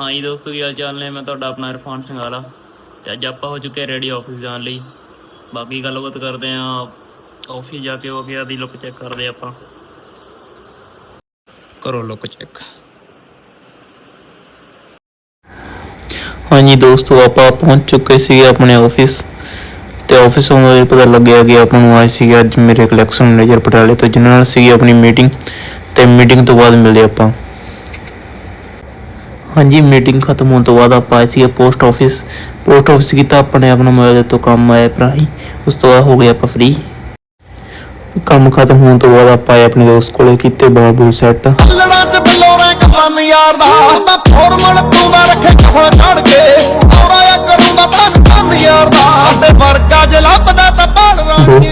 ਹਾਂ ਜੀ ਦੋਸਤੋ, ਕੀ ਹਾਲ ਚਾਲ ਨੇ? ਮੈਂ ਤੁਹਾਡਾ ਆਪਣਾ ਇਰਫਾਨ ਸਿੰਘਾਲਾ ਤੇ ਅੱਜ ਆਪਾਂ ਹੋ ਚੁੱਕੇ ਰੈਡੀ ਆਫਿਸ ਜਾਣ ਲਈ। ਬਾਕੀ ਗੱਲਬਾਤ ਕਰਦੇ ਆਂ ਆਫਿਸ ਜਾ ਕੇ ਹੋ ਗਿਆ ਦੀ ਲੁੱਕ ਚੈੱਕ ਕਰਦੇ ਆਪਾਂ। ਕਰੋ ਲੁੱਕ ਚੈੱਕ ਹਾਂਜੀ ਦੋਸਤੋ, ਆਪਾਂ ਪਹੁੰਚ ਚੁੱਕੇ ਸੀਗੇ ਆਪਣੇ ਆਫਿਸ ਤੇ ਆਫਿਸ ਤੋਂ ਇਹ ਪਤਾ ਲੱਗਿਆ ਕਿ ਆਪਾਂ ਨੂੰ ਆਏ ਸੀਗੇ ਅੱਜ ਮੇਰੇ ਕਲੈਕਸ਼ਨ ਮੈਨੇਜਰ ਪਟਿਆਲੇ ਤੋਂ, ਜਿਨ੍ਹਾਂ ਨਾਲ ਸੀਗੀ ਆਪਣੀ ਮੀਟਿੰਗ ਤੇ ਮੀਟਿੰਗ ਤੋਂ ਬਾਅਦ ਮਿਲਦੇ ਆਪਾਂ। ਹਾਂਜੀ ਮੀਟਿੰਗ ਖਤਮ ਹੋਣ ਤੋਂ ਬਾਅਦ ਆਪਾਂ ਆਏ ਸੀਗੇ ਪੋਸਟ ਆਫਿਸ ਪੋਸਟ ਆਫਿਸ ਕੀਤਾ ਆਪਣੇ ਆਪਣਾ ਮੋਬਾਈਲ ਤੋਂ ਕੰਮ ਆਇਆ ਭਰਾ ਹੀ ਉਸ ਤੋਂ ਬਾਅਦ ਹੋ ਗਏ ਆਪਾਂ ਫ੍ਰੀ ਕੰਮ ਖਤਮ ਹੋਣ ਤੋਂ ਬਾਅਦ ਆਪਾਂ ਆਏ ਆਪਣੇ ਦੋਸਤ ਕੋਲੇ ਕੀਤੇ ਬਾਲ ਬੂਲ ਸੈੱਟ। ਲੜਾ ਚ ਬਿੱਲੋ ਰੈਂਕ ਮਨ ਯਾਰ ਦਾ। ਮੈਂ ਫੋਰਮਲ ਪੂਰਾ ਰੱਖੇ ਹੁਣ ਚੜ ਕੇ। ਔਰਾ ਆ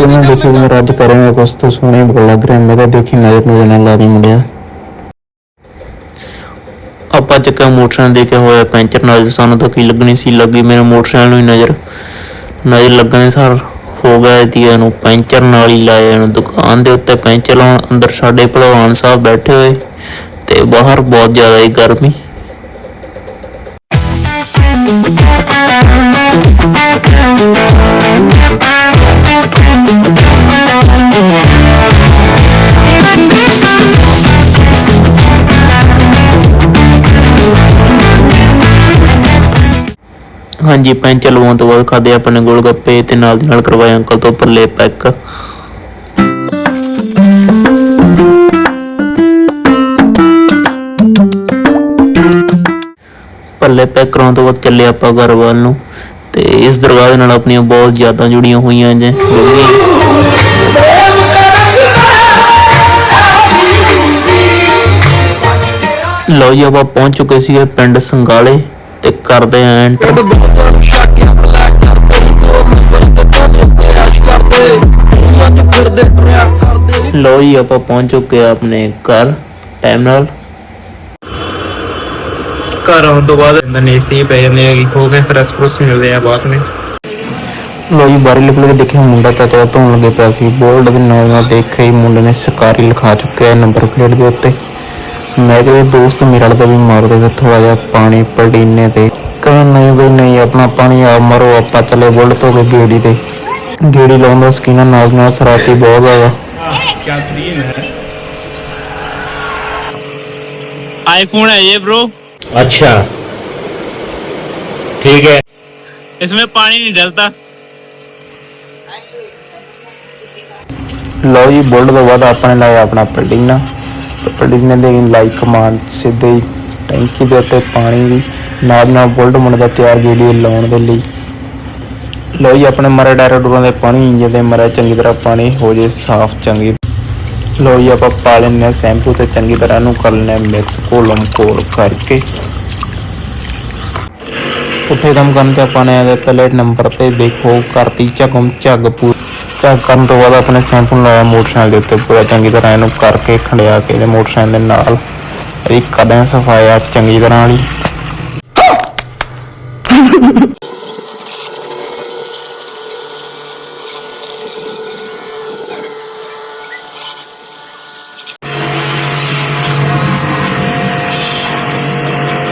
ਰਾਂ ਦੋਸਤੋ ਨੇ ਦੇਖੀ ਮੈਂ ਰੱਜ ਕਰਾਂਗਾ ਕੁਛ ਤੋਂ ਸੋਹਣੇ ਬੋਲ ਲੱਗ ਰਿਹਾ ਮੇਰੇ ਦੇਖੀ ਨਜ਼ਰ ਨੂੰ ਨਾ ਆਪਾਂ ਚੱਕਾ ਮੋਟਰਸਾਈਕਲ ਦੇ ਕੇ ਹੋਇਆ ਪੈਂਚਰ ਨਾਲ ਸਾਨੂੰ ਤਾਂ ਕੀ ਲੱਗਣੀ ਸੀ, ਲੱਗੀ ਮੇਰੇ ਮੋਟਰਸਾਈਕਲ ਨੂੰ ਹੀ ਨਜ਼ਰ। ਨਜ਼ਰ ਲੱਗਣੇ ਸਾਰ ਹੋ ਗਿਆ ਇਹਦੀ ਨੂੰ ਪੈਂਚਰ ਨਾਲ ਹੀ ਲਾਇਆ ਇਹਨੂੰ ਦੁਕਾਨ ਦੇ ਉੱਤੇ ਪੈਂਚਰ ਲਾਉਣ, ਅੰਦਰ ਸਾਡੇ ਭਲਵਾਨ ਸਾਹਿਬ ਬੈਠੇ ਹੋਏ ਤੇ ਬਾਹਰ ਬਹੁਤ ਜ਼ਿਆਦਾ ਹੀ ਗਰਮੀ। ਹਾਂਜੀ ਪੈਂਚਰ ਲਵਾਉਣ ਤੋਂ ਬਾਅਦ ਖਾਦੇ ਆਪਣੇ ਨੇ ਗੋਲ ਗੱਪੇ ਤੇ ਨਾਲ ਦੀ ਨਾਲ ਕਰਵਾਏ ਅੰਕਲ ਤੋਂ ਪੱਲੇ ਪੈਕ। ਪੱਲੇ ਪੈਕ ਕਰਾਉਣ ਤੋਂ ਬਾਅਦ ਚੱਲੇ ਆਪਾਂ ਘਰ ਵੱਲ ਨੂੰ ਤੇ ਇਸ ਦਰਗਾਹ ਦੇ ਨਾਲ ਆਪਣੀਆਂ ਬਹੁਤ ਯਾਦਾਂ ਜੁੜੀਆਂ ਹੋਈਆਂ ਜੇ ਲਓ ਜੀ, ਆਪਾਂ ਪਹੁੰਚ ਚੁੱਕੇ ਸੀਗੇ ਪਿੰਡ ਸੰਗਾਲੇ। ਤੇ ਕਰਦੇ ਆਂ ਐਂਟਰ ਲਓ ਜੀ ਆਪਾਂ ਪਹੁੰਚ ਚੁੱਕੇ ਆ ਆਪਣੇ ਘਰ ਟਾਈਮ ਨਾਲ। ਘਰ ਆਉਣ ਤੋਂ ਬਾਅਦ ਅੰਦਰ ਏਸੀ ਪੈ ਜਾਂਦੇ ਆ ਹੋ ਕੇ ਫਿਰ ਐਸਪ੍ਰੈਸ ਮਿਲਦੇ ਆ ਬਾਅਦ ਵਿੱਚ। ਲੋ ਜੀ ਬਾਰੀ ਲਿਖ ਕੇ ਦੇਖਿਆ ਮੁੰਡਾ ਚਾਚਾ ਧੋਣ ਲੱਗੇ ਪਿਆ ਸੀ। ਬੋਲਡ ਦੇ ਨਾਲ ਹੀ ਮੁੰਡੇ ਨੇ ਸ਼ਿਕਾਰੀ ਲਿਖਾ ਚੁੱਕਿਆ ਨੰਬਰ ਪਲੇਟ ਦੇ ਉੱਤੇ। ਮੈਂ ਕਿਹਾ ਇਹ ਦੋਸਤ ਮੇਰਾ ਤਾਂ ਵੀ ਮਾਰ ਦੇ ਥੋੜਾ ਜਿਹਾ ਪਾਣੀ ਪੜੀਨੇ ਤੇ ਕਹਿੰਦਾ ਨਹੀਂ ਬਈ ਨਹੀਂ ਆਪਣਾ ਪਾਣੀ ਆ ਮਰੋ ਆਪਾਂ ਚੱਲੇ ਬੁਲਟ ਤੋਂ ਕੇ ਗੇੜੀ ਤੇ ਗੇੜੀ ਲਾਉਣ ਦਾ ਸਕੀਨਾ ਨਾਲ ਨਾਲ ਸਰਾਤੀ ਬਹੁਤ ਹੈਗਾ क्या सीन है आईफोन है ये ब्रो अच्छा ठीक है इसमें पानी नहीं डलता ਲਓ ਜੀ ਬੁਲਟ ਤੋਂ ਬਾਅਦ ਆਪਾਂ ਨੇ ਲਾਇਆ ਆਪਣਾ ਪਲਟੀਨਾ ਤੇ ਦੇ ਲਾਈ ਕਮਾਂਡ, ਸਿੱਧੇ ਹੀ ਟੈਂਕੀ ਦੇ ਉੱਤੇ ਪਾਣੀ ਵੀ ਨਾਲ ਨਾਲ ਬੁਲਟ ਮੁੰਡੇ ਦਾ ਤਿਆਰ ਗੇੜੀ ਲਾਉਣ ਦੇ ਲਈ। ਲਓ ਜੀ, ਆਪਣੇ ਮਰੇ ਡਾਇਰੈਕਟ ਡੋਰਾਂ ਦੇ ਪਾਣੀ ਇੰਜਨ ਮਰੇ ਚੰਗੀ ਤਰ੍ਹਾਂ ਪਾਣੀ ਹੋ ਜੇ ਸਾਫ਼, ਚੰਗੀ ਲਓ ਜੀ, ਆਪਾਂ ਪਾ ਲੈਂਦੇ ਸ਼ੈਂਪੂ ਤੇ ਚੰਗੀ ਤਰ੍ਹਾਂ ਇਹਨੂੰ ਕਰ ਲੈਣੇ ਹਾਂ ਮਿਕਸ ਕੋਲਮ ਕੋਲ ਕਰਕੇ। ਪੁੱਠੇ ਦਮ ਕਰਨ ਤੇ ਆਪਾਂ ਨੇ ਇਹਦੇ ਪਹਿਲੇ ਨੰਬਰ ਤੇ ਦੇਖੋ, ਕਰਤੀ ਝਗਮ ਝੱਗ ਪੂ ਝੱਗ ਕਰਨ ਤੋਂ ਬਾਅਦ ਆਪਣੇ ਸੈਂਪੂ ਲਾਇਆ ਮੋਟਰਸਾਈਕਲ ਦੇ ਉੱਤੇ ਪੂਰਾ ਚੰਗੀ ਤਰ੍ਹਾਂ ਇਹਨੂੰ ਕਰਕੇ ਖੰਡਿਆ ਕੇ ਇਹਦੇ ਮੋਟਰਸਾਈਕਲ ਦੇ ਨਾਲ ਇਹਦੀ ਕਦਾਂ ਸਫਾਇਆ ਚੰਗੀ ਤਰ੍ਹਾਂ ਵਾਲੀ।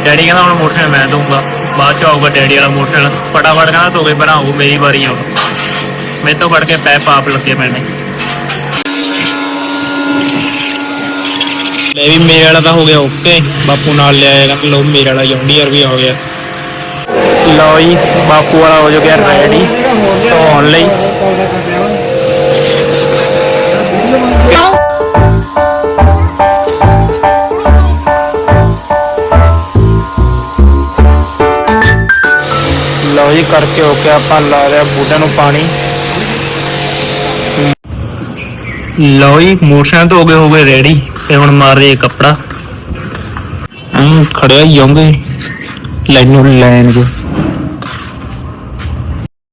ਡੈਡੀ ਕਹਿੰਦਾ ਹੁਣ ਮੋਟਰਸਾਈਕਲ ਮੈਂ ਦਊਂਗਾ। ਬਾਅਦ ਚ ਆਊਗਾ ਡੈਡੀ ਵਾਲਾ ਮੋਟਰਸਾਈਕਲ ਫਟਾਫਟ ਕਹਿੰਦਾ ਧੋਗੇ ਪਰ ਮੇਰੀ ਵਾਰੀ ਆਉ ਮੇਰੇ ਤੋਂ ਫੜ ਕੇ ਪੈਪ ਆਪ ਲੱਗੇ ਮੈਨੇ ਲੈ ਵੀ ਮੇਰੇ ਵਾਲਾ ਤਾਂ ਹੋ ਗਿਆ ਓਕੇ ਬਾਪੂ ਨਾਲ ਲੈ ਆਇਆ ਕਹਿੰਦਾ ਲੋ ਮੇਰੇ ਵਾਲਾ ਜੌਂਡੀਅਰ ਵੀ ਆ ਗਿਆ। ਲਓ ਜੀ ਬਾਪੂ ਵਾਲਾ ਹੋ ਗਿਆ ਰੈਡੀ ਧੋਣ ਲਈ। ਲਓ ਜੀ ਕਰਕੇ ਹੋ ਗਿਆ ਆਪਾਂ ਲਾ ਲਿਆ ਬੂਟਿਆਂ ਨੂੰ ਪਾਣੀ। ਲਓ ਜੀ, ਮੋਟਰਸਾਈਕਲ ਤੋਂ ਹੋ ਗਏ ਹੋ ਗਏ ਰੈਡੀ ਤੇ ਹੁਣ ਮਾਰ ਰਹੇ ਕੱਪੜਾ। ਹਮ ਖੜਿਆ ਹੀ ਜਾਉਂਗੇ ਲਾਈਨੋਂ ਲੈਣ ਜੋ।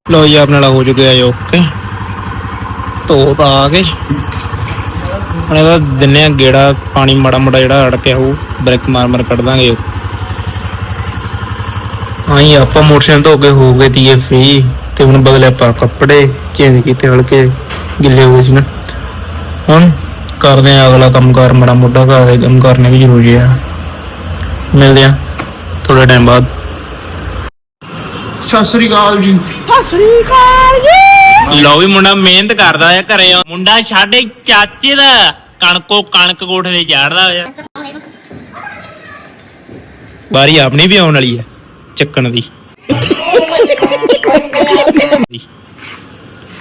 ਲਓ ਜੀ, ਆਪਣੇ ਹੋ ਚੁੱਕਿਆ ਜੋ ਓਕੇ ਧੋ ਤਾਂ ਆ ਗਏ ਹੁਣ ਇਹਦਾ ਦਿੰਨੇ ਆ ਗੇੜਾ, ਪਾਣੀ ਮੜਾ ਮੜਾ ਜਿਹੜਾ ਅੜਕਿਆ ਹੋਊ, ਬ੍ਰੇਕ ਮਾਰ ਮਾਰ ਕੱਢ ਦਾਂਗੇ। ਆਈ ਆਪਾਂ ਮੋਟਰਸਾਈਕਲ ਤੋਂ ਅੱਗੇ ਹੋ ਗਏ ਤੀਏ ਫ੍ਰੀ ਤੇ ਹੁਣ ਬਦਲੇ ਆਪਾਂ ਕੱਪੜੇ ਚੇਂਜ ਕੀਤੇ ਹਲਕੇ ਗਿੱਲੇ ਹੋਏ ਸੀ ਨਾ। ਹੁਣ ਕਰਦੇ ਆ ਅਗਲਾ ਕੰਮ ਕਰ ਮੜਾ ਮੋਟਾ ਘਰ ਦੇ ਕੰਮ ਕਰਨੇ ਵੀ ਜ਼ਰੂਰੀ ਆ। ਮਿਲਦੇ ਆ ਥੋੜੇ ਟਾਈਮ ਬਾਅਦ। ਸਤਿ ਸ੍ਰੀ ਅਕਾਲ ਜੀ। ਲਓ ਵੀ ਮੁੰਡਾ ਮਿਹਨਤ ਕਰਦਾ ਆ ਘਰੇ। ਮੁੰਡਾ ਸਾਡੇ ਚਾਚੇ ਦਾ ਕਣਕੋ ਕਣਕ ਕੋਠੇ ਤੇ ਚਾੜਦਾ ਹੋਇਆ। ਵਾਰੀ ਆਪਣੀ ਵੀ ਆਉਣ ਵਾਲੀ ਹੈ ਚੱਕਣ ਦੀ।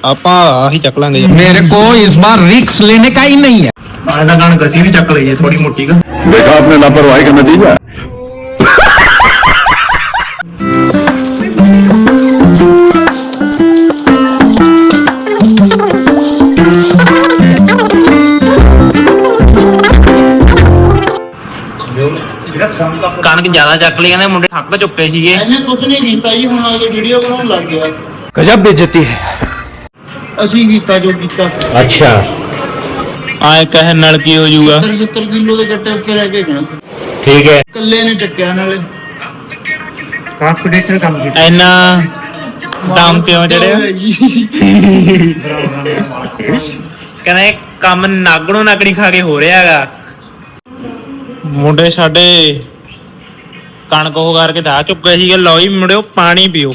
ਆਪਾਂ ਆਹੀ ਚੱਕ ਲਾਂਗੇ मेरे को इस बार रिक्स लेने का ही नहीं है ਆਹ ਤਾਂ ਕਣਕ ਅਸੀਂ ਵੀ ਚੱਕ ਲਈਏ ਥੋੜੀ ਮੋਟੀ ਕਾ देखा आपने लापरवाही का नतीजा ਕਣਕ ਜ਼ਿਆਦਾ ਚੱਕ ਲਈ ਕਹਿੰਦੇ ਮੁੰਡੇ ਥੱਕ ਚੁੱਕੇ ਸੀਗੇ ਇਹਨੇ ਕੁਝ ਨਹੀਂ ਕੀਤਾ ਜੀ ਹੁਣ ਆ ਕੇ ਵੀਡੀਓ ਬਣਾਉਣ ਲੱਗ ਗਿਆ गजब बेचती है ਅਸੀਂ ਕੀਤਾ ਜੋ ਕੀਤਾ। ਅੱਛਾ। ਆਏ ਕਹਿਣ ਨਾਲ ਕੀ ਹੋ ਜਾਊਗਾ? 70 ਕਿਲੋ ਦੇ ਗੱਟੇ ਉੱਤੇ ਰਹਿ ਕੇ ਗਏ ਠੀਕ ਹੈ। ਇਕੱਲੇ ਨੇ ਚੱਕਿਆ ਨਾਲੇ। ਕੰਪੀਟੀਸ਼ਨ ਕੰਮ ਕੀਤਾ। ਇੰਨਾ ਦਾਮ ਕਿਉਂ ਚੜਿਆ? ਕਹਿੰਦਾ ਇਹ ਕੰਮ ਨਾਗਣੋ ਨਾਗਣੀ ਖਾ ਕੇ ਹੋ ਰਿਹਾ ਮੁੰਡੇ ਸਾਡੇ ਕਣਕ ਹੋ ਕਰਕੇ ਦਾ ਚੁੱਕੇ ਸੀਗੇ। ਲਓ ਹੀ ਮੁੰਡਿਓ ਪਾਣੀ ਪੀਓ।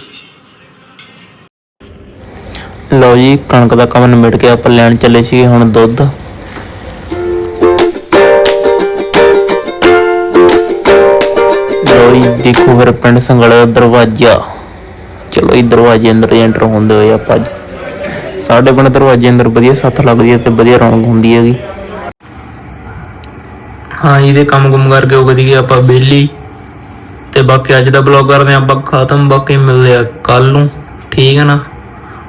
ਲਓ ਜੀ, ਕਣਕ ਦਾ ਕੰਮ ਨਿਬੜ ਕੇ ਆਪਾਂ ਲੈਣ ਚੱਲੇ ਸੀਗੇ ਹੁਣ ਦੁੱਧ। ਲਓ ਜੀ, ਦੇਖੋ ਫਿਰ ਪਿੰਡ ਸੰਗਲ ਦਾ ਦਰਵਾਜ਼ਾ। ਚਲੋ ਇਹ ਦਰਵਾਜ਼ੇ ਅੰਦਰ ਐਂਟਰ ਹੁੰਦੇ ਹੋਏ ਆਪਾਂ ਸਾਡੇ ਪਿੰਡ ਦਰਵਾਜ਼ੇ ਅੰਦਰ ਵਧੀਆ ਸੱਥ ਲੱਗਦੀ ਹੈ ਤੇ ਵਧੀਆ ਰੌਣਕ ਹੁੰਦੀ ਹੈਗੀ। ਹਾਂ ਇਹਦੇ ਕੰਮ ਗੁੰਮ ਕਰਕੇ ਉਹ ਵਧੀਆ ਆਪਾਂ ਬੇਲੀ ਤੇ ਬਾਕੀ ਅੱਜ ਦਾ ਬਲੌਗ ਕਰਦੇ ਹਾਂ ਆਪਾਂ, ਖਤਮ, ਬਾਕੀ ਮਿਲਦੇ ਆ ਕੱਲ ਨੂੰ। ਠੀਕ ਹੈ ਨਾ?